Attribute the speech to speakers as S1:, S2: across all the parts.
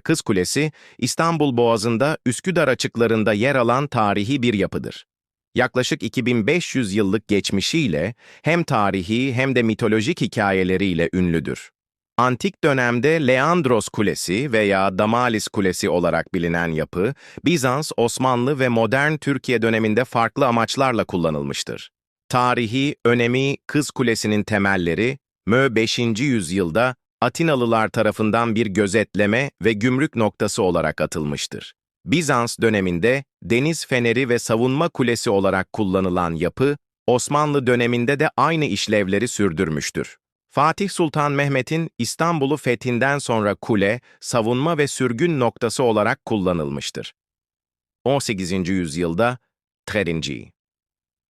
S1: Kız Kulesi, İstanbul Boğazı'nda Üsküdar açıklarında yer alan tarihi bir yapıdır. Yaklaşık 2500 yıllık geçmişiyle hem tarihi hem de mitolojik hikayeleriyle ünlüdür. Antik dönemde Leandros Kulesi veya Damalis Kulesi olarak bilinen yapı, Bizans, Osmanlı ve modern Türkiye döneminde farklı amaçlarla kullanılmıştır. Tarihi, önemi Kız Kulesi'nin temelleri, Mö 5. yüzyılda Atinalılar tarafından bir gözetleme ve gümrük noktası olarak atılmıştır. Bizans döneminde deniz feneri ve savunma kulesi olarak kullanılan yapı, Osmanlı döneminde de aynı işlevleri sürdürmüştür. Fatih Sultan Mehmet'in İstanbul'u fethinden sonra kule, savunma ve sürgün noktası olarak kullanılmıştır. 18. yüzyılda Terinci.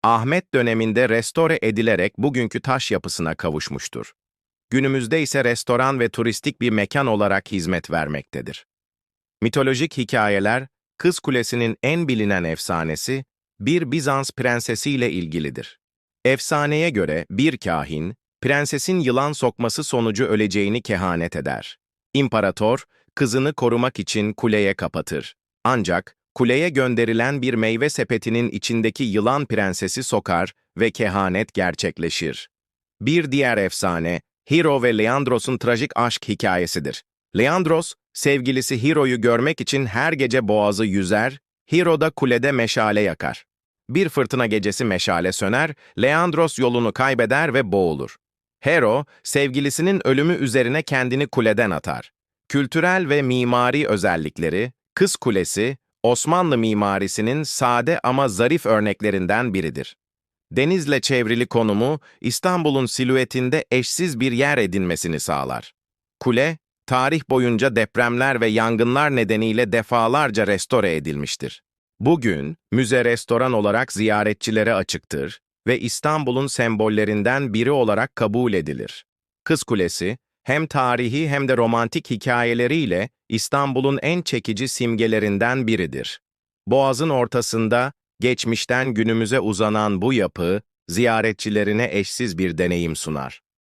S1: Ahmet döneminde restore edilerek bugünkü taş yapısına kavuşmuştur. Günümüzde ise restoran ve turistik bir mekan olarak hizmet vermektedir. Mitolojik hikayeler, Kız Kulesi'nin en bilinen efsanesi, bir Bizans prensesiyle ilgilidir. Efsaneye göre bir kahin, prensesin yılan sokması sonucu öleceğini kehanet eder. İmparator, kızını korumak için kuleye kapatır. Ancak kuleye gönderilen bir meyve sepetinin içindeki yılan prensesi sokar ve kehanet gerçekleşir. Bir diğer efsane, Hero ve Leandros'un trajik aşk hikayesidir. Leandros, sevgilisi Hero'yu görmek için her gece boğazı yüzer, Hero da kulede meşale yakar. Bir fırtına gecesi meşale söner, Leandros yolunu kaybeder ve boğulur. Hero, sevgilisinin ölümü üzerine kendini kuleden atar. Kültürel ve mimari özellikleri, Kız Kulesi, Osmanlı mimarisinin sade ama zarif örneklerinden biridir. Denizle çevrili konumu, İstanbul'un silüetinde eşsiz bir yer edinmesini sağlar. Kule, tarih boyunca depremler ve yangınlar nedeniyle defalarca restore edilmiştir. Bugün, müze restoran olarak ziyaretçilere açıktır ve İstanbul'un sembollerinden biri olarak kabul edilir. Kız Kulesi, hem tarihi hem de romantik hikayeleriyle İstanbul'un en çekici simgelerinden biridir. Boğaz'ın ortasında, geçmişten günümüze uzanan bu yapı, ziyaretçilerine eşsiz bir deneyim sunar.